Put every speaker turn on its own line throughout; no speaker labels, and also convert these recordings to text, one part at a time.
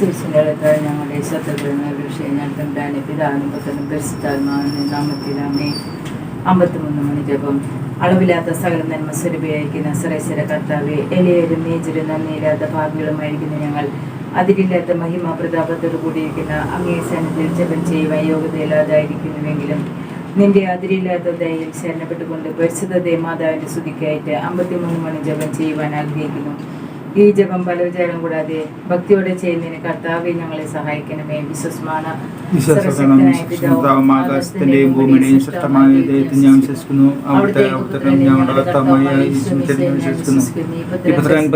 ശിശുലത്താൽ ഞങ്ങളുടെ ശത്രുക്കളെ വിഷയം ഞാൻ തമ്പാനെ പിതാവിനും പുത്രനും പരിശുദ്ധാത്മാവിന്റെ നാമത്തിലാമേ അമ്പത്തിമൂന്ന് മണി ജപം. അളവില്ലാത്ത സകല നന്മ സ്വരൂപിയായിരിക്കുന്ന സറേശ്വര കർത്താവെ എലയരും മേജരും നന്ദിയില്ലാത്ത ഭാഗ്യങ്ങളുമായിരിക്കുന്ന ഞങ്ങൾ. അതിരില്ലാത്ത മഹിമ പ്രതാപത്തോടു കൂടിയിരിക്കുന്ന അങ്ങേ സന്നിധിയിൽ ജപം ചെയ്യുവാൻ യോഗ്യതയില്ലാതായിരിക്കുന്നുവെങ്കിലും നിന്റെ അതിരില്ലാത്ത ദയയിൽ ശരണപ്പെട്ടുകൊണ്ട് പരിശുദ്ധ ദേമാതാവിന്റെ സ്തുതിക്കായിട്ട് അമ്പത്തിമൂന്ന് മണി ജപം ചെയ്യുവാൻ ആഗ്രഹിക്കുന്നു. ഈ ജപം പല വിചാരം കൂടാതെ ഭക്തിയോടെ ചെയ്യുന്നതിന് കർത്താവെ ഞങ്ങളെ സഹായിക്കണമേ. വിശ്വസ്മാണ്
വിശ്വാസമാകാം ആകാശത്തിന്റെയും ഭൂമിയുടെയും സൃഷ്ടമായ ദൈവത്തിൽ ഞാൻ വിശ്വസിക്കുന്നു. അവിടുത്തെ അവതരണം ഞങ്ങളുടെ കർത്താവായ ഈശ്വരത്തിൽ ഞാൻ വിശ്വസിക്കുന്നു. ഈ പുത്രൻ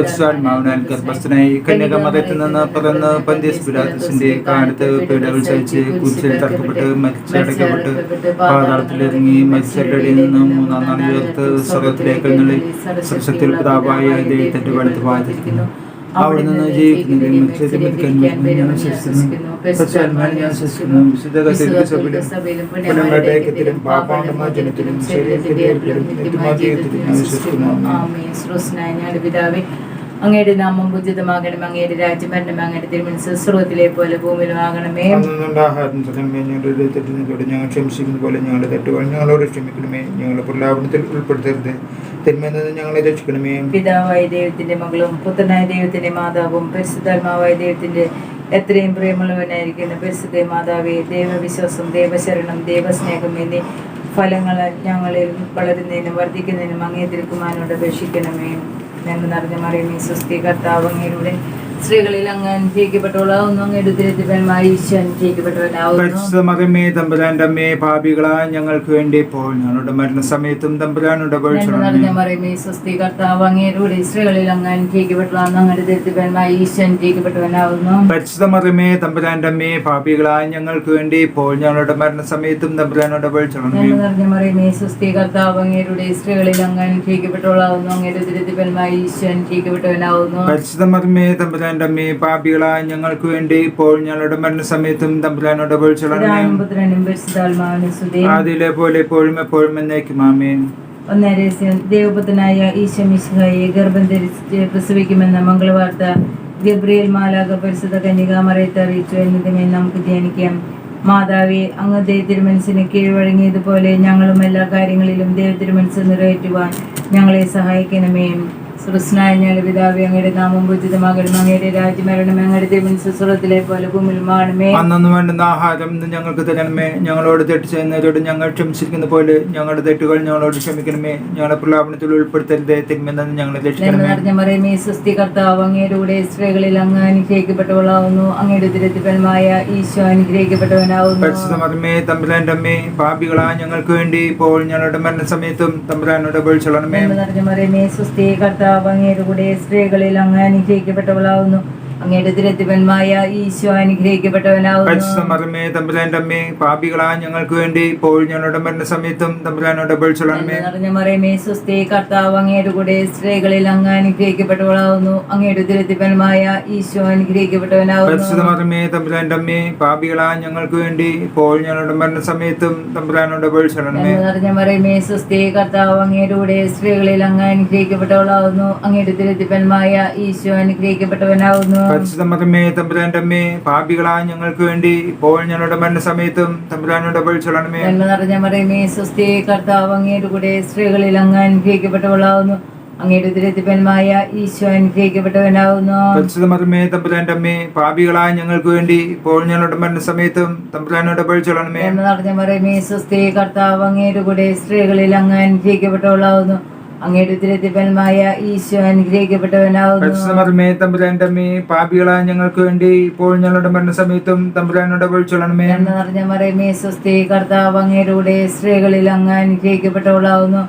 ഗർഭസ്ഥനായി കന്യാകമതത്തിൽ നിന്ന് പിറന്ന് പന്ത്യസ് പിലാത്തസിന്റെ കാലത്ത് പീഡകൾ സഹിച്ച് കുരിശിൽ തറക്കപ്പെട്ട് മരിച്ചടക്കപ്പെട്ട് പാതാളത്തിലിറങ്ങി നിന്നും മൂന്നാം നാൾ ഉയർത്ത് സ്വർഗത്തിലേക്ക് എഴുന്നള്ളി സൃഷ്ടത്തിൽ പിതാവായ ദൈവത്തിന്റെ വലത്ത് വാദിക്കുന്നു അവിടെ നിന്ന് ജീവിക്കുന്നതിൽ മരിച്ചതിൽ മരിക്കാൻ ഞാൻ വിശ്വസിക്കുന്നു പരിശുദ്ധാത്മാവിൽ ഞാൻ വിശ്വസിക്കുന്നു വിശുദ്ധ കത്തോലിക്ക സഭയിലും പുനരുടെ ഐക്യത്തിലും പാപാണ്ടമോചനത്തിലും ശരീരത്തിന്റെ നിത്യമായ ജീവിതത്തിലും ഞാൻ വിശ്വസിക്കുന്നു
ആമേൻ. സ്രോതസ്സനായ പിതാവേ അങ്ങയുടെ നാമം ഉചിതമാകണം അങ്ങയുടെ രാജ്യം വരണം അങ്ങയുടെ തിരുമനസ് സ്രോതിലെ പോലെ ഭൂമിയിലും ആകണമേ
ആഹാരം സകലമേ ഞങ്ങളുടെ തെറ്റിനോട് ഞങ്ങൾ ക്ഷമിച്ചിരിക്കുന്ന പോലെ ഞങ്ങളുടെ തെറ്റുകൾ ഞങ്ങളോട് ക്ഷമിക്കണമേ. ഞങ്ങളുടെ പ്രലാപനത്തിൽ ഉൾപ്പെടുത്തരുത്. ഞങ്ങളെ രക്ഷിക്കണമേ.
പിതാവായ ദൈവത്തിന്റെ മകളും പുത്രനായ ദൈവത്തിന്റെ മാതാവും പരിശുദ്ധാത്മാവായ ദൈവത്തിന്റെ എത്രയും പ്രിയമുള്ളവനായിരിക്കുന്ന പരിശുദ്ധ മാതാവേ ദൈവവിശ്വാസം ദേവശരണം ദൈവസ്നേഹം എന്നീ ഫലങ്ങൾ ഞങ്ങളിൽ വളരുന്നതിനും വർദ്ധിക്കുന്നതിനും അങ്ങേ തിരുക്കുമാനോട് അപേക്ഷിക്കണമേ. നന്മ നിറഞ്ഞ മറിയമേ സ്വസ്തി കർത്താവ് സ്ത്രീകളിൽ അങ്ങ് അനുഗ്രഹിക്കപ്പെട്ടവളാവുന്നു അങ്ങയുടെ ഉദരത്തിന്മായി ഈശോ അനുഗ്രഹിക്കപ്പെട്ടവനാവുന്നു
പരിശുദ്ധ മകമേ തമ്പുരാന്റെ അമ്മയെ പാപികളായ ഞങ്ങൾക്ക് വേണ്ടി ഇപ്പോൾ ഞങ്ങളുടെ മരണസമയത്തും തമ്പുരാനുടെ
നന്മ നിറഞ്ഞ മറിയമേ സുസ്ഥി കർത്താവ് അങ്ങയുടെ സ്ത്രീകളിൽ അങ്ങ് അനുഗ്രഹിക്കപ്പെട്ടവളാവുന്നു അങ്ങയുടെ ഉദരത്തിന്മായി ഈശോ അനുഗ്രഹിക്കപ്പെട്ടവനാവുന്നു
പരിശുദ്ധ മറിയമേ തമ്പുരാന്റെ അമ്മയെ പാപികളായ ഞങ്ങൾക്ക് വേണ്ടി ഇപ്പോൾ ഞങ്ങളുടെ മരണസമയത്തും തമ്പുരാനുടെ
നന്മ നിറഞ്ഞ മറിയമേ സുസ്ഥി കർത്താവ് അങ്ങേരുടെ സ്ത്രീകളിൽ അങ്ങ് അനുഗ്രഹിക്കപ്പെട്ടവളാവുന്നു അങ്ങയുടെ ഉദരത്തിന്മായി ഈശോ അനുഗ്രഹിക്കപ്പെട്ടവനാവുന്നു
പരിശുദ്ധ മറിയമേ തമ്പുരാന്റെ അമ്മയെ പാപികളായ ഞങ്ങൾക്ക് വേണ്ടി ഇപ്പോൾ ഞങ്ങളുടെ മരണസമയത്തും തമ്പുരാനോട് അതിലെ പോലെ എപ്പോഴും എപ്പോഴും എന്നേക്കും ആമേൻ.
ഒന്നേ രഹസ്യം ദേവപുത്രനായ ഈശമിശിഹായെ ഗർഭം ധരിച്ച് പ്രസവിക്കുമെന്ന മംഗളവാർത്ത ഗബ്രിയേൽ മാലാക പരിശുദ്ധ കന്യകാമറയത്തെ അറിയിച്ചു എന്നതിനെ നമുക്ക് ധ്യാനിക്കാം. മാതാവി അങ്ങ് ദൈവത്തിരുമനസിന് കീഴ്വഴങ്ങിയതുപോലെ ഞങ്ങളും എല്ലാ കാര്യങ്ങളിലും ദൈവത്തിരുമനസ് നിറവേറ്റുവാൻ ഞങ്ങളെ സഹായിക്കണമേ. സുരസ്നായ ഞങ്ങളുടെ പിതാവ് അങ്ങയുടെ നാമം പൂജിതമാകണം അങ്ങയുടെ രാജ്യമരണം അങ്ങയുടെ സ്വർഗത്തിലെ പോലെ ഭൂമിയിലും ആണമേ
അന്നു വേണ്ടുന്ന ആഹാരം ഞങ്ങൾക്ക് തരണമേ. ഞങ്ങളോട് തെറ്റ് ചെയ്യുന്നവരോട് ഞങ്ങൾ ക്ഷമിച്ചിരിക്കുന്ന പോലെ ഞങ്ങളുടെ തെറ്റുകൾ ഞങ്ങളോട് ക്ഷമിക്കണമേ. ഞങ്ങളെ പ്രലാപനത്തിൽ ഉൾപ്പെടുത്തരുത് തിന്മെന്ന് ഞങ്ങളെ രക്ഷിക്കണമേ.
നിറഞ്ഞ മറിയമേ കർത്താവ് അങ്ങയുടെ കൂടെ സ്ത്രീകളിൽ അങ്ങ് അനുഗ്രഹിക്കപ്പെട്ടവളാവുന്നു. അങ്ങയുടെ ദുരിതഫലമായ ഈശോ അനുഗ്രഹിക്കപ്പെട്ടവനാവുന്നു.
പരിശുദ്ധ മർമ്മേ അമ്മേ ഞങ്ങൾക്ക് വേണ്ടി ഇപ്പോൾ ഞങ്ങളുടെ മരണസമയത്തും തമ്പുരാനോട്
നന്മ നിറഞ്ഞ മറിയമേ സ്വസ്തി കർത്താവ് അങ്ങയുടെ കൂടെ സ്ത്രീകളിൽ അങ്ങ് അനുഗ്രഹിക്കപ്പെട്ടവളാവുന്നു. അങ്ങയുടെ ദുരിതഫലമായ ഈശോ
മർമ്മേ തമ്പുരാന്റെ അമ്മേ പാപികളായ ഞങ്ങൾക്ക് വേണ്ടി ഇപ്പോൾ ഞങ്ങളുടെ തമ്പുരാനോട്
നിറഞ്ഞ മറിയമേ സുസ്ഥി കർത്താവ് അങ്ങയുടെ കൂടെ സ്ത്രീകളിൽ അങ്ങ് അനുഗ്രഹിക്കപ്പെട്ടവളാവുന്നു. അങ്ങയുടെ ദുരിതഫലമായ ഈശോ
മർമ്മേ തമ്പുരാന്റെ അമ്മേ പാപികളായ ഞങ്ങൾക്ക് വേണ്ടി ഇപ്പോൾ ഞങ്ങളുടെ മരണസമയത്തും തമ്പുരാനോട് വീഴ്ചളണമേ
നന്മ നിറഞ്ഞ മറിയമേ കർത്താവ് അങ്ങയുടെ കൂടെ സ്ത്രീകളിൽ അങ്ങ് അനുഗ്രഹിക്കപ്പെട്ടവളാവുന്നു. അങ്ങയുടെ ദുരിതഫലമായ ഈശോ അനുഗ്രഹിക്കപ്പെട്ടവനാവുന്നു.
പരിശുദ്ധ മതമേ തമ്പുരാന്റെ അമ്മേ പാപികളായ ഞങ്ങൾക്ക് വേണ്ടി ഇപ്പോൾ ഞങ്ങളുടെ മരണസമയത്തും തമ്പുരാനോട് വീഴ്ചളണമേ
നന്മ നിറഞ്ഞ മറിയമേ സുസ്ഥി കർത്താവ് അങ്ങയുടെ കൂടെ സ്ത്രീകളിൽ അങ്ങ് അനുഗ്രഹിക്കപ്പെട്ടവളാവുന്നു. അങ്ങയുടെ ദുരിതഫലമായ ഈശോ അനുഗ്രഹിക്കപ്പെട്ടവനാവുന്നു.
പരിശുദ്ധ മതമേ തമ്പുരാന്റെ അമ്മേ പാപികളായ ഞങ്ങൾക്ക് വേണ്ടി ഇപ്പോൾ ഞങ്ങളുടെ മരണസമയത്തും തമ്പുരാനോട് വീഴ്ചളണമേ
നന്മ നിറഞ്ഞ മറിയമേ സ്വസ്തി കർത്താവ് അങ്ങയുടെ കൂടെ സ്ത്രീകളിൽ അങ്ങ് അനുഗ്രഹിക്കപ്പെട്ടവളാവുന്നു. അങ്ങയുടെ ദുരിതഫലമായ ഈശോ അനുഗ്രഹിക്കപ്പെട്ടവനാവുന്നു.
തമ്പുരാന്റെ അമ്മേ പാപികളായ ഞങ്ങൾക്ക് വേണ്ടി ഇപ്പോൾ ഞങ്ങളുടെ മരണസമയത്തും തമ്പുരാനോട് വീഴ്ചളണമേ
എന്ന് നിറഞ്ഞ മറിയമേ സ്വസ്തി കർത്താവ് അങ്ങയുടെ സ്ത്രീകളിൽ അങ്ങ് അനുഗ്രഹിക്കപ്പെട്ടവളാവുന്നു.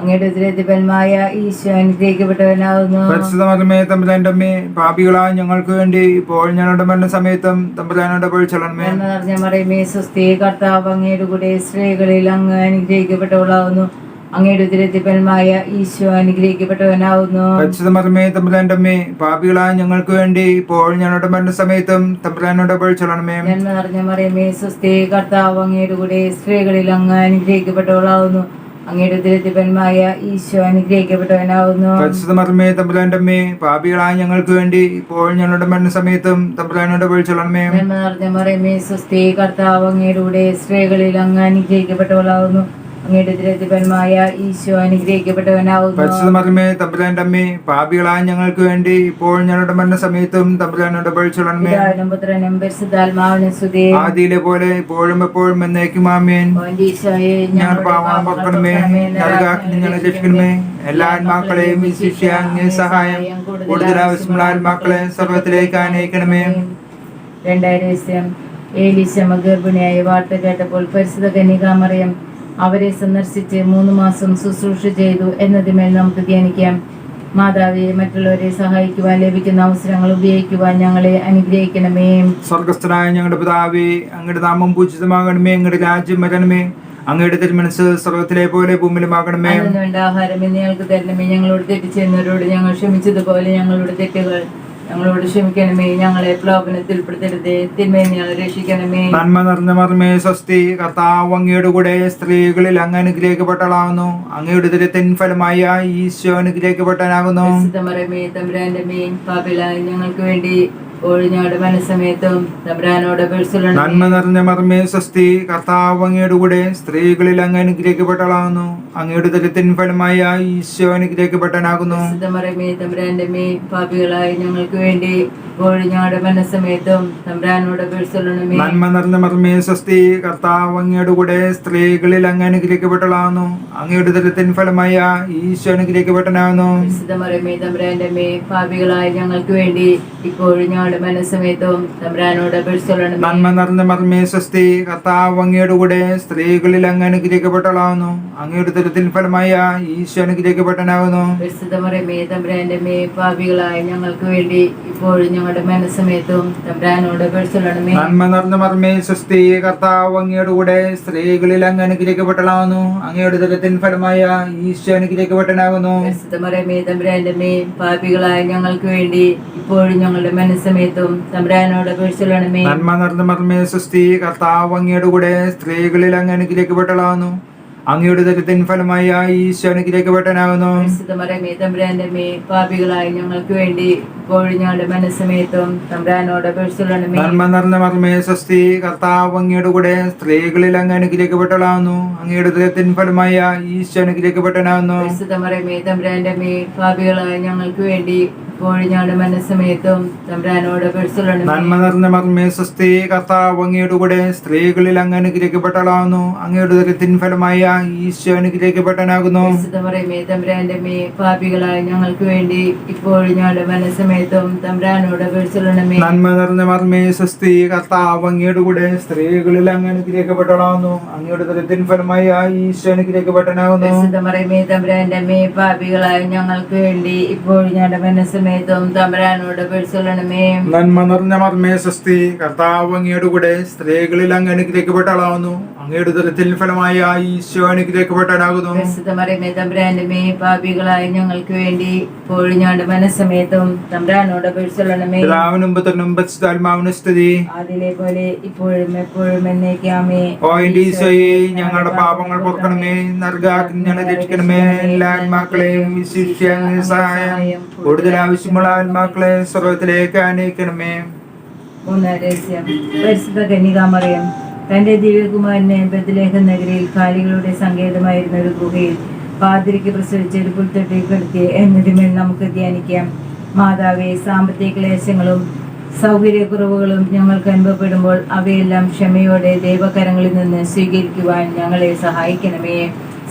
അങ്ങയുടെ ദുരിതഫലമായ ഈശോ അനുഗ്രഹിക്കപ്പെട്ടവനാവുന്നു.
പരിശുദ്ധ മതമേ തമ്പുരാന്റെ അമ്മേ പാപികളായ ഞങ്ങൾക്ക് വേണ്ടി ഇപ്പോൾ ഞങ്ങളുടെ മരണസമയത്തും തമ്പുരാനോട് വീഴ്ചളണമേ
എന്ന് നിറഞ്ഞ മറിയമേ സ്വസ്തി കർത്താവ് അങ്ങയുടെ കൂടെ സ്ത്രീകളിൽ അങ്ങ് അനുഗ്രഹിക്കപ്പെട്ടവളാവുന്നു. അങ്ങയുടെ ദുരിതഫലമായ ഈശോ അനുഗ്രഹിക്കപ്പെട്ടവനാവുന്നു.
പരിശുദ്ധ മതമേ തമ്പുരാന്റെ അമ്മേ പാപികളായ ഞങ്ങൾക്ക് വേണ്ടി ഇപ്പോൾ ഞങ്ങളുടെ മരണസമയത്തും തമ്പുരാനോട് വീഴ്ചളണമേ
നന്മ നിറഞ്ഞ മറിയമേ സുസ്ഥി കർത്താവ് അങ്ങയുടെ കൂടെ സ്ത്രീകളിൽ അങ്ങ് അനുഗ്രഹിക്കപ്പെട്ടവളാവുന്നു. അങ്ങയുടെ ഉദരത്തിപന്മായ ഈശോ അനുഗ്രഹിക്കപ്പെട്ടവനാവുന്നു.
പരിശുദ്ധ മർമ്മേ തമ്പുരാന്റെ അമ്മേ പാപികളായ ഞങ്ങൾക്ക് വേണ്ടി ഇപ്പോൾ ഞങ്ങളുടെ മരണസമയത്തും തമ്പുരാനോട് വിളിച്ചോളണമേ
നന്മ നിറഞ്ഞ മറിയമേ സ്വസ്തി കർത്താവ് അങ്ങയുടെ കൂടെ സ്ത്രീകളിൽ അങ്ങ് അനുഗ്രഹിക്കപ്പെട്ടവളാവുന്നു. അങ്ങയുടെ ഈശോ അനുഗ്രഹിക്കപ്പെട്ടവനാവുന്നു.
തമ്പുരാന്റെ അമ്മേ പാപികളായ ഞങ്ങൾക്ക് വേണ്ടി ഇപ്പോൾ ഞങ്ങളുടെ മരണ സമയത്തും തമ്പുരാൻ
പിതാവിനും പുത്രനും പരിശുദ്ധാത്മാവിനും സ്തുതി.
ആദിയിലെ പോലെ ഇപ്പോഴും എപ്പോഴും എന്നേക്കും ആമേൻ. ഞങ്ങൾ നൽകാക്കി ഞങ്ങളെ രക്ഷിക്കണമേ. എല്ലാ ആത്മാക്കളെയും ശിഷ്യ സഹായം കൂടുതൽ ആവശ്യമുള്ള ആത്മാക്കളെ സർവത്തിലേക്ക് ആനയിക്കണമേ.
രണ്ടായിരം ഏലീശ ഗർഭിണിയായി വാർത്ത കേട്ടപ്പോൾ പരിശുദ്ധ കന്യകാമറിയം അവരെ സന്ദർശിച്ച് മൂന്ന് മാസം ശുശ്രൂഷ ചെയ്തു എന്നതിന്മേൽ നമുക്ക് ധ്യാനിക്കാം. മാതാവെ മറ്റുള്ളവരെ സഹായിക്കുവാൻ ലഭിക്കുന്ന അവസരങ്ങൾ ഉപയോഗിക്കുവാൻ ഞങ്ങളെ അനുഗ്രഹിക്കണമേ.
സ്വർഗസ്ഥനായ ഞങ്ങളുടെ പിതാവേ അങ്ങയുടെ നാമം പൂജിതമാകണമേ അങ്ങയുടെ രാജ്യം വരണമേ അങ്ങയുടെ തിരുമനസ് സ്വർഗത്തിലെ പോലെ ഭൂമിയിലുമാകണമേ.
ആഹാരം ഞങ്ങൾക്ക് തരണമേ. ഞങ്ങളോട് തെറ്റ് ചെയ്യുന്നവരോട് ഞങ്ങൾ ക്ഷമിച്ചതുപോലെ ഞങ്ങളുടെ തെറ്റുകൾ ഞങ്ങളോട് ക്ഷമിക്കണമേ ഞങ്ങളെ പ്രലോഭനത്തിൽ പെടുത്തരുതേ തിന്മയെ ഞങ്ങളെ രക്ഷിക്കണമേ.
നന്മ നിറഞ്ഞ മർമ്മേ സ്വസ്തി കർത്താവ് അങ്ങയുടെ കൂടെ സ്ത്രീകളിൽ അങ്ങ് അനുഗ്രഹിക്കപ്പെട്ടളാകുന്നു അങ്ങയുടെ ദുരിതത്തിൻ ഫലമായ ഈശോ അനുഗ്രഹിക്കപ്പെട്ടനാകുന്നു
പരിശുദ്ധമറമേ തമ്പുരാന്റെ മേൻ പാപിലായി ഞങ്ങൾക്ക് വേണ്ടി മനസ്സമയത്തും തമ്പുരാനോട്
നന്മ നിറഞ്ഞ മർമ്മേ സ്വസ്തി കർത്താവ് അങ്ങയുടെ കൂടെ സ്ത്രീകളിൽ അങ്ങ് അനുഗ്രഹിക്കപ്പെട്ടളാകുന്നു അങ്ങയുടെ ദുരിതത്തിൻ ഫലമായ ഈശോ അനുഗ്രഹിക്കപ്പെട്ടനാകുന്നു
തമ്പുരാന്റെ പാപികളായി ഞങ്ങൾക്ക് വേണ്ടി മനസ്സമയത്തും തമ്പുരാനോട്
നന്മ നിറഞ്ഞ മർമ്മേ സ്വസ്തി കർത്താവ് അങ്ങയുടെ കൂടെ സ്ത്രീകളിൽ അങ്ങ് അനുഗ്രഹിക്കപ്പെട്ടളാകുന്നു അങ്ങയുടെ ദുരിതത്തിൻ ഫലമായ ഈശോ അനുഗ്രഹിക്കപ്പെട്ടനാകുന്നു
തമ്പുരാന്റെ പാപികളായി ഞങ്ങൾക്ക് വേണ്ടി ഇപ്പോഴും ഞങ്ങളുടെ തമ്പുരാനോട്
നന്മ നിറഞ്ഞ മർമ്മേ സ്വസ്തി കർത്താവ് അങ്ങയുടെ കൂടെ സ്ത്രീകളിൽ അങ്ങ് അനുഗ്രഹിക്കപ്പെട്ടളാവുന്നു അങ്ങയുടെ ദുരിതത്തിൻ ഫലമായ ഈശോ അനുഗ്രഹിക്കപ്പെട്ടനാകുന്നു
പരിശുദ്ധമറമേ തമ്പുരാന്റെ മേ പാപികളായ ഞങ്ങൾക്ക് വേണ്ടി ഇപ്പോഴും ഞങ്ങളുടെ തമ്പുരാനോട് അപേക്ഷിച്ചുള്ളണമേ
നന്മ നിറഞ്ഞ മർമ്മേ സ്വസ്തി കർത്താവ് അങ്ങയുടെ കൂടെ സ്ത്രീകളിൽ അങ്ങ് അനുഗ്രഹിക്കപ്പെട്ടളാവുന്നു അങ്ങയുടെ ദുരിതത്തിൻ ഫലമായ ഈശോ അനുഗ്രഹിക്കപ്പെട്ടനാകുന്നു
പരിശുദ്ധമറമേ തമ്പുരാന്റെ മേ പാപികളായ ഞങ്ങൾക്ക് വേണ്ടി ഇപ്പോഴും ഞങ്ങളുടെ മനസ്സമയത്തും തമ്പുരാനോട് അപേക്ഷിച്ചുള്ളണമേ
നന്മ നിറഞ്ഞ മർമ്മേ കർത്താവ് അങ്ങയുടെ കൂടെ സ്ത്രീകളിൽ അങ്ങ് അനുഗ്രഹിക്കപ്പെട്ടളാവുന്നു അങ്ങയുടെ ദുരിതത്തിൻ ഫലമായ ഈശോ അനുഗ്രഹിക്കപ്പെട്ടനാകുന്നു
പരിശുദ്ധമറമേ തമ്പുരാന്റെ മേ പാപികളായി ഞങ്ങൾക്ക് വേണ്ടി ഇപ്പോഴും ഞങ്ങളുടെ മനസ്സമേത്തും തമ്പുരാനോട് അപേക്ഷിച്ചുള്ളണമേ
നന്മ നിറഞ്ഞ മർമ്മേ സ്വസ്തി കർത്താവ് അങ്ങയുടെ കൂടെ സ്ത്രീകളിൽ അങ്ങ് അനുഗ്രഹിക്കപ്പെട്ടളാവുന്നു അങ്ങയുടെ ദുരിതത്തിൻ ഫലമായ ഈശോ അനുഗ്രഹിക്കപ്പെട്ടനാകുന്നു
പരിശുദ്ധമറമേ തമ്പുരാന്റെ മേ പാപികളായി ഞങ്ങൾക്ക് വേണ്ടി ഇപ്പോഴും ഞങ്ങളുടെ മനസ്സമയത്തും തമ്പുരാനോട് അപേക്ഷിച്ചുള്ളണമേ
നന്മ നിറഞ്ഞ മർമ്മേ സ്വസ്തി കർത്താവ് അങ്ങയുടെ കൂടെ സ്ത്രീകളിൽ അങ്ങ് അനുഗ്രഹിക്കപ്പെട്ടളാവുന്നു അങ്ങയുടെ ദുരിതത്തിൻ ഫലമായ ഈശോ അനുഗ്രഹിക്കപ്പെട്ടനാകുന്നു
തമ്പുരാന്റെ മേ പാപികളായ ഞങ്ങൾക്ക് വേണ്ടി ഇപ്പോഴും ഞങ്ങളുടെ മനസ്സമയത്തും തമ്പുരാനോട്
നന്മ നിറഞ്ഞ മർമ്മേ സ്വസ്തി കർത്താവ് അങ്ങയുടെ കൂടെ സ്ത്രീകളിൽ അങ്ങ് അനുഗ്രഹിക്കപ്പെട്ടളാവുന്നു അങ്ങയുടെ ദുരിതത്തിൻ ഫലമായ ഈശോ അനുഗ്രഹിക്കപ്പെട്ടനാകുന്നു
തമ്പുരാന്റെ മേ പാപികളായ ഞങ്ങൾക്ക് വേണ്ടി ഇപ്പോഴും ഞങ്ങളുടെ മനസ്സമയത്തും തമ്പുരാനോട് അപേക്ഷിച്ചുള്ളണമേ
നന്മ നിറഞ്ഞ മർമ്മേ സ്വസ്തി കർത്താവ് അങ്ങയുടെ കൂടെ സ്ത്രീകളിൽ അങ്ങ് അനുഗ്രഹിക്കപ്പെട്ടളാവുന്നു അങ്ങയുടെ ദുരിതത്തിൻ ഫലമായ ഈശോ അനുഗ്രഹിക്കപ്പെട്ടനാകുന്നു
പാപികളായി ഞങ്ങൾക്ക് വേണ്ടി ഇപ്പോഴും ഞങ്ങളുടെ തമ്പ്രാനോട്
പുത്രനും
അതിലെ പോലെ ഇപ്പോഴും എപ്പോഴും എന്നേക്കാമേ
ഓ എന്റെ ഈശോയെ ഞങ്ങളുടെ പാപങ്ങൾ പൊറുക്കണമേ. ഞങ്ങളെ രക്ഷിക്കണമേ. എല്ലാ ആത്മാക്കളെയും വിശിഷ്യ സഹായം. കൂടുതൽ ആവശ്യമുള്ള ആത്മാക്കളെ സ്വർഗത്തിലേക്ക് അനയിക്കണമേ
പരിശുദ്ധ കന്യകാമറിയം തന്റെ ദിവ്യകുമാരനെ ബദലേഹം നഗരിയിൽ കാലികളുടെ സങ്കേതമായിരുന്ന ഒരു ഗുഹയിൽ പാതിരിക്ക് പ്രസവിച്ച ഒരു പുൽത്തൊട്ടി കിടത്തി എന്നതിന്മേൽ നമുക്ക് ധ്യാനിക്കാം. മാതാവെ സാമ്പത്തിക ക്ലേശങ്ങളും സൗകര്യക്കുറവുകളും ഞങ്ങൾക്ക് അനുഭവപ്പെടുമ്പോൾ അവയെല്ലാം ക്ഷമയോടെ ദൈവകരങ്ങളിൽ നിന്ന് സ്വീകരിക്കുവാൻ ഞങ്ങളെ സഹായിക്കണമേ.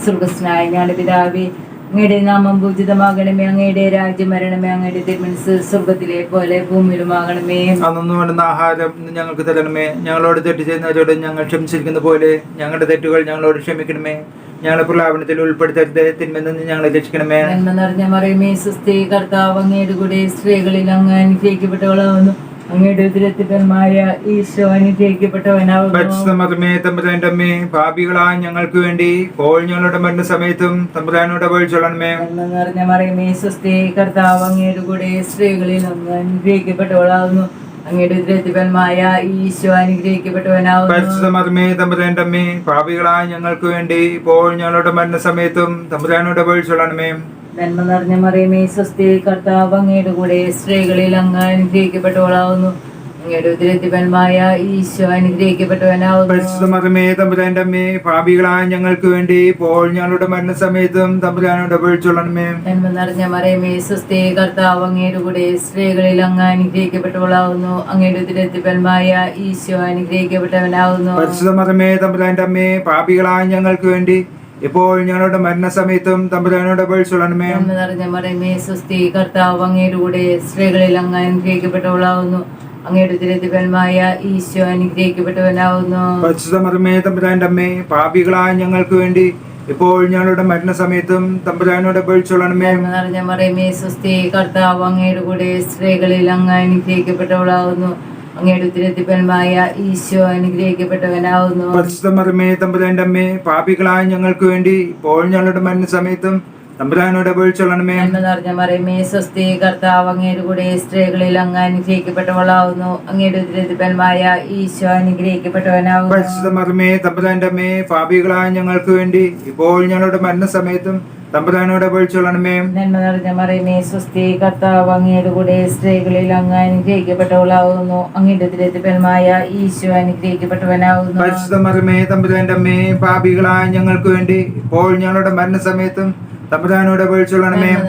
സുഖസ്നായ ഞങ്ങളുടെ പിതാവേ അങ്ങയുടെ നാമം പൂജിതമാകണമേ അങ്ങയുടെ രാജ്യം വരണമേ അങ്ങയുടെ തിരുമനസ് സ്വർഗത്തിലെ പോലെ ഭൂമിയിലുമാകണമേ.
അന്നു വേണ്ടുന്ന ആഹാരം ഞങ്ങൾക്ക് തരണമേ. ഞങ്ങളോട് തെറ്റ് ചെയ്യുന്നവരോട് ഞങ്ങൾ ക്ഷമിച്ചിരിക്കുന്ന പോലെ ഞങ്ങളുടെ തെറ്റുകൾ ഞങ്ങളോട് ക്ഷമിക്കണമേ. ഞങ്ങളെ പ്രലാപനത്തിൽ ഉൾപ്പെടുത്തരുത് തിന്മെന്ന് ഞങ്ങളെ രക്ഷിക്കണമേ.
നന്മ നിറഞ്ഞ മറിയമേ സുസ്ഥി കർത്താവ് അങ്ങയുടെ കൂടെ സ്ത്രീകളിൽ അങ്ങ് അനുഗ്രഹിക്കപ്പെട്ടവളാവുന്നു. അങ്ങയുടെ ഈശോ
തമ്പുരാന്റെ അമ്മേ ഭാവികളായ ഞങ്ങൾക്ക് വേണ്ടി കോൾ ഞങ്ങളുടെ മരണ സമയത്തും തമ്പുരാനോട് പോയി
ചൊല്ലണമേ. നിറഞ്ഞ മറിയമേ കർത്താവ് അങ്ങയുടെ കൂടെ സ്ത്രീകളിൽ അങ്ങയുടെ ഈശോ
തമ്പുരാന്റെ അമ്മേ പാപികളായ ഞങ്ങൾക്ക് വേണ്ടി ഇപ്പോൾ ഞങ്ങളുടെ മരണ സമയത്തും തമ്പുരാനോട് അപേക്ഷിച്ചോളണമേ
നന്മ നിറഞ്ഞ മറിയമേ സ്വസ്തി കർത്താവ് അങ്ങയുടെ കൂടെ സ്ത്രീകളിൽ അങ്ങ് അനുഗ്രഹിക്കപ്പെട്ടവളാവുന്നു. അങ്ങയുടെ ഈശോ അനുഗ്രഹിക്കപ്പെട്ടവനാവുന്നു.
പാപികളായ ഞങ്ങൾക്ക് വേണ്ടി ഇപ്പോൾ ഞങ്ങളുടെ മരണസമയത്തും തമ്പുരാനോട് അപേക്ഷിച്ചോളണമേ.
നന്മ നിറഞ്ഞ മറിയമേ സ്വസ്തി കർത്താവ് അങ്ങയുടെ കൂടെ സ്ത്രീകളിൽ അങ്ങ് അനുഗ്രഹിക്കപ്പെട്ടവളാവുന്നു. അങ്ങയുടെ ഉദ്രത്തിഫലമായ ഈശോ അനുഗ്രഹിക്കപ്പെട്ടവനാവുന്നു.
പരിശുദ്ധ മറമേ തമ്പുരാന്റെ അമ്മേ പാപികളായ ഞങ്ങൾക്ക് വേണ്ടി ഇപ്പോൾ ഞങ്ങളുടെ മരണസമയത്തും തമ്പുരാനോട് അപേക്ഷിച്ചോളണമേ
നന്മ നിറഞ്ഞ മറിയമേ സ്വസ്തി കർത്താവ് അങ്ങയുടെ സ്ത്രീകളിൽ അങ്ങ് അനുഗ്രഹിക്കപ്പെട്ടവളാവുന്നു. അങ്ങയുടെ ദുരിതപരമായ ഈശോ അനുഗ്രഹിക്കപ്പെട്ടവനാവുന്നു.
തമ്പുരാന്റെ അമ്മേ പാപികളായ ഞങ്ങൾക്ക് വേണ്ടി ഇപ്പോൾ ഞങ്ങളുടെ മരണസമയത്തും തമ്പുരാനോട്
നിറഞ്ഞ മറിയമേ സ്വസ്തി കർത്താവ് അങ്ങയുടെ കൂടെ സ്ത്രീകളിൽ അങ്ങ് അനുഗ്രഹിക്കപ്പെട്ടവളാവുന്നു. അങ്ങയുടെ ഉത്തരത്തിപ്പനുമായ ഈശോ അനുഗ്രഹിക്കപ്പെട്ടവനാവുന്നു.
പരിശുദ്ധ മർമ്മേ തമ്പുരാന്റെ അമ്മേ പാപികളായ ഞങ്ങൾക്ക് വേണ്ടി ഇപ്പോൾ ഞങ്ങളുടെ മരണസമയത്തും തമ്പുരാനോട് അപേക്ഷിച്ചോളണമേ
നന്മ നിറഞ്ഞ മറിയമേ സ്വസ്തി കർത്താവ് അങ്ങയുടെ കൂടെ സ്ത്രീകളിൽ അങ്ങ് അനുഗ്രഹിക്കപ്പെട്ടവളാവുന്നു. അങ്ങയുടെ ഉദരത്തിഫലമായ ഈശോ അനുഗ്രഹിക്കപ്പെട്ടവനാവുന്നു.
പരിശുദ്ധ തമ്പുരാന്റെ അമ്മേ പാപികളായ ഞങ്ങൾക്ക് വേണ്ടി ഇപ്പോൾ ഞങ്ങളുടെ മരണസമയത്തും തമ്പുരാനോട് അപേക്ഷിച്ചോളണമേ
നന്മ നിറഞ്ഞ മറിയമേ സ്വസ്തി കർത്താവ് അങ്ങയുടെ കൂടെ സ്ത്രീകളിൽ അങ്ങ് അനുഗ്രഹിക്കപ്പെട്ടവളാവുന്നു. അങ്ങയുടെ ദുരിതപരമായ ഈശോ അനുഗ്രഹിക്കപ്പെട്ടവനാവുന്നു.
പരിശുദ്ധ മറിമേ തമ്പുരാന്റെ അമ്മേ പാപികളായ ഞങ്ങൾക്ക് വേണ്ടി ഇപ്പോൾ ഞങ്ങളുടെ മരണസമയത്തും തമ്പുരാനോട്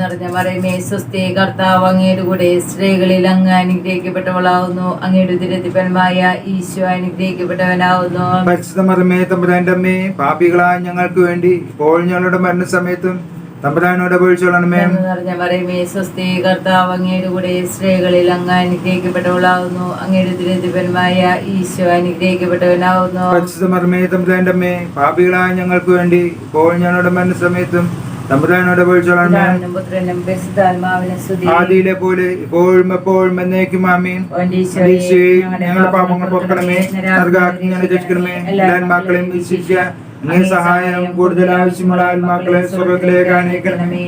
നിറഞ്ഞ മറിയമേ സ്വസ്തി കർത്താവ് അങ്ങയുടെ കൂടെ സ്ത്രീകളിൽ അങ്ങ് അനുഗ്രഹിക്കപ്പെട്ടവളാവുന്നു. അങ്ങയുടെ ഉദരത്തിഫലമായ ഈശോ അനുഗ്രഹിക്കപ്പെട്ടവനാവുന്നു.
പരിശുദ്ധ മർമ്മേ തമ്പുരാന്റെ അമ്മേ പാപികളായ ഞങ്ങൾക്ക് വേണ്ടി ഇപ്പോൾ ഞങ്ങളുടെ മരണസമയത്തും തമ്പുരാനോട്
നന്മ നിറഞ്ഞ മറിയമേ സ്വസ്തി കർത്താവ് അങ്ങയുടെ കൂടെ സ്ത്രീകളിൽ അങ്ങ് അനുഗ്രഹിക്കപ്പെട്ടവളാവുന്നു. അങ്ങയുടെ ഉദരത്തിഫലമായ ഈശോ അനുഗ്രഹിക്കപ്പെട്ടവനാവുന്നു.
പരിശുദ്ധ മർമ്മേ തമ്പുരാന്റെ അമ്മേ പാപികളായ ഞങ്ങൾക്ക് വേണ്ടി ഇപ്പോൾ ഞങ്ങളുടെ മരണസമയത്തും തമ്പുരാനോട് ആദിയിലെ പോലെ ഇപ്പോഴും എപ്പോഴും എന്നേക്കും ആമീൻ.
ഞങ്ങളുടെ
പാപങ്ങൾ പൊക്കണമേ ഞങ്ങളെ രക്ഷിക്കണമേ. എല്ലാ ആത്മാക്കളെയും വിശിഷ്യ അങ്ങേ സഹായം കൂടുതൽ ആവശ്യമുള്ള ആത്മാക്കളെ സ്വർഗത്തിലേക്ക് അനേക്കണമേ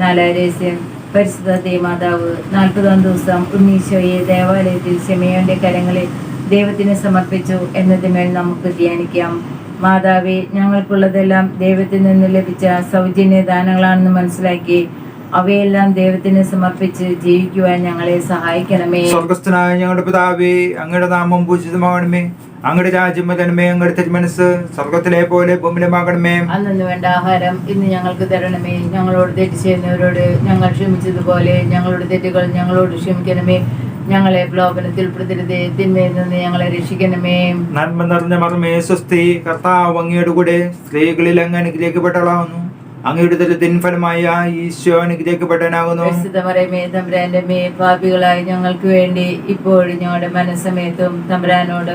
നാലാം രഹസ്യം. പരിശുദ്ധ ദേവമാതാവ് നാൽപ്പതാം ദിവസം ഉണ്ണീശോയെ ദേവാലയത്തിൽ ക്ഷമയോന്റെ കരങ്ങളിൽ ദൈവത്തിന് സമർപ്പിച്ചു എന്നതിന്മേൽ നമുക്ക് ധ്യാനിക്കാം. മാതാവേ ഞങ്ങൾക്കുള്ളതെല്ലാം ദൈവത്തിൽ നിന്ന് ലഭിച്ച സൗജന്യ ദാനങ്ങളാണെന്ന് മനസ്സിലാക്കി അവയെല്ലാം ദൈവത്തിന് സമർപ്പിച്ച് ജീവിക്കുവാൻ ഞങ്ങളെ സഹായിക്കണമേ.
സ്വർഗസ്ഥനായ ഞങ്ങളുടെ പിതാവേ അങ്ങയുടെ നാമം പൂജിതമാകണമേ. അങ്ങയുടെ രാജ്യം വരണമേ അങ്ങയുടെ തിരുമനസ് സ്വർഗത്തിലെ പോലെ ഭൂമിലമാകണമേ
അന്നു വേണ്ട ആഹാരം ഇന്ന് ഞങ്ങൾക്ക് തരണമേ. ഞങ്ങളോട് തെറ്റ് ചെയ്യുന്നവരോട് ഞങ്ങൾ ക്ഷമിച്ചതുപോലെ ഞങ്ങളുടെ തെറ്റുകൾ ഞങ്ങളോട് ക്ഷമിക്കണമേ. ഞങ്ങളെ പ്രലോഭനത്തിൽ ഉൾപ്പെടുത്തരുതേ തിന്മയിൽ നിന്ന് ഞങ്ങളെ രക്ഷിക്കണമേ.
നന്മ നിറഞ്ഞ മർമ്മേ സ്വസ്തി കർത്താവ് അങ്ങയുടെ കൂടെ സ്ത്രീകളിൽ അങ്ങ് അനുഗ്രഹിക്കപ്പെട്ടളാവുന്നു അങ്ങയുടെ ദിൻഫലമായ ഈശോ അനുഗ്രഹിക്കപ്പെട്ടനാകുന്നു
പരിശുദ്ധമറയമേ തമ്പുരാന്റെ മേ പാപികളായി ഞങ്ങൾക്ക് വേണ്ടി ഇപ്പോഴും ഞങ്ങളുടെ മനസ്സമയത്തും തമ്പുരാനോട്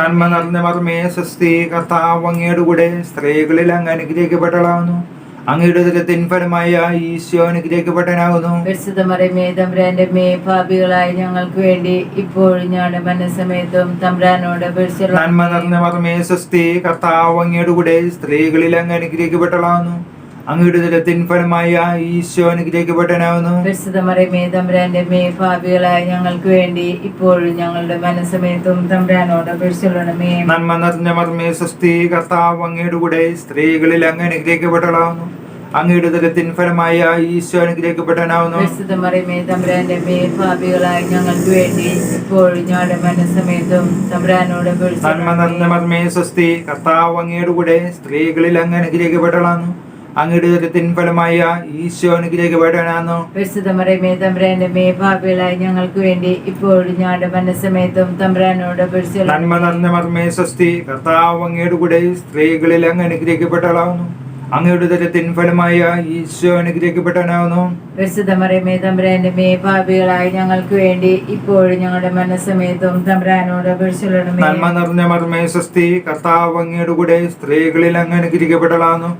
നന്മ നിറഞ്ഞ മർമ്മേ സ്വസ്തി കർത്താവ് അങ്ങയുടെ കൂടെ സ്ത്രീകളിൽ അങ്ങ് അനുഗ്രഹിക്കപ്പെട്ടവളാവുന്നു അങ്ങയുടെ ദരിദ്രത്തിൻ ഫലമായ ഈശോ അനുഗ്രഹിക്കപ്പെട്ടവനാകുന്നു.
പരിശുദ്ധമറയമേ തമ്പുരാന്റെ മേ പാപികളായി ഞങ്ങൾക്ക് വേണ്ടി ഇപ്പോഴും ഞങ്ങളുടെ മനസ്സമയത്തും തമ്പ്രാനോട്
നന്മ നിറഞ്ഞ മർമ്മേ സ്വസ്തി കർത്താവ് അങ്ങയുടെ കൂടെ സ്ത്രീകളിൽ അങ്ങ് അനുഗ്രഹിക്കപ്പെട്ടവളാവുന്നു അങ്ങയുടെ ദരിദ്രത്തിൻ ഫലമായ ഈശോ അനുഗ്രഹിക്കപ്പെട്ടനാവുന്നു
പരിശുദ്ധമറിയമേ തമ്പുരാന്റെ മേ പാപികളായ ഞങ്ങൾക്ക് വേണ്ടി ഇപ്പോഴും ഞങ്ങളുടെ മനസ്സമേത്തും തമ്പുരാനോട് അപേക്ഷിച്ചുള്ളണമേ
നന്മ നിറഞ്ഞ മർമ്മേ സ്വസ്തി കർത്താവ് അങ്ങയുടെ കൂടെ സ്ത്രീകളിൽ അങ്ങ് അനുഗ്രഹിക്കപ്പെട്ടളാവുന്നു അങ്ങയുടെ തലത്തിൻ ഫലമായ ഈശോ അനുഗ്രഹിക്കപ്പെട്ടനാവുന്നു
പരിശുദ്ധമറിയമേ തമ്പുരാന്റെ മേ പാപികളായ ഞങ്ങൾക്ക് വേണ്ടി ഇപ്പോഴും ഞങ്ങളുടെ മനസ്സമേത്തും തമ്പുരാനോട്
നന്മ നിറഞ്ഞ മർമ്മേ സ്വസ്തി കർത്താവ് അങ്ങയുടെ കൂടെ സ്ത്രീകളിൽ അങ്ങ് അനുഗ്രഹിക്കപ്പെട്ടവളാവുന്നു അങ്ങയുടെ തിൻഫലമായ ഫലമായ ഈശോ അനുഗ്രഹിക്കപ്പെട്ടവനാവുന്നു
പരിശുദ്ധമറയമേ തമ്പുരാന്റെ മേ പാപികളായ ഞങ്ങൾക്ക് വേണ്ടി ഇപ്പോഴും ഞങ്ങളുടെ മനസ്സമേത്തും തമ്പ്രാനോട്
നന്മ നിറഞ്ഞ മർമ്മേ സ്വസ്തി കർത്താവ് അങ്ങയുടെ കൂടെ സ്ത്രീകളിൽ അങ്ങ് അനുഗ്രഹിക്കപ്പെട്ടവളാവുന്നു. അങ്ങയുടെ ദരത്തിൻ ഫലമായ ഈശോ അനുഗ്രഹിക്കപ്പെട്ടവനാവുന്നു.
പരിശുദ്ധമറിയമേ തമ്പ്രാന്റെ മേ ഭാവികളായി ഞങ്ങൾക്ക് വേണ്ടി ഇപ്പോഴും ഞങ്ങളുടെ മനസ്സമേത്തും തമ്പ്രാനോട്
നന്മ നിറഞ്ഞ മർമ്മേ സ്വസ്തി കർത്താവ് അങ്ങയുടെ കൂടെ സ്ത്രീകളിൽ അങ്ങ് അനുഗ്രഹിക്കപ്പെട്ടവളാവുന്നു.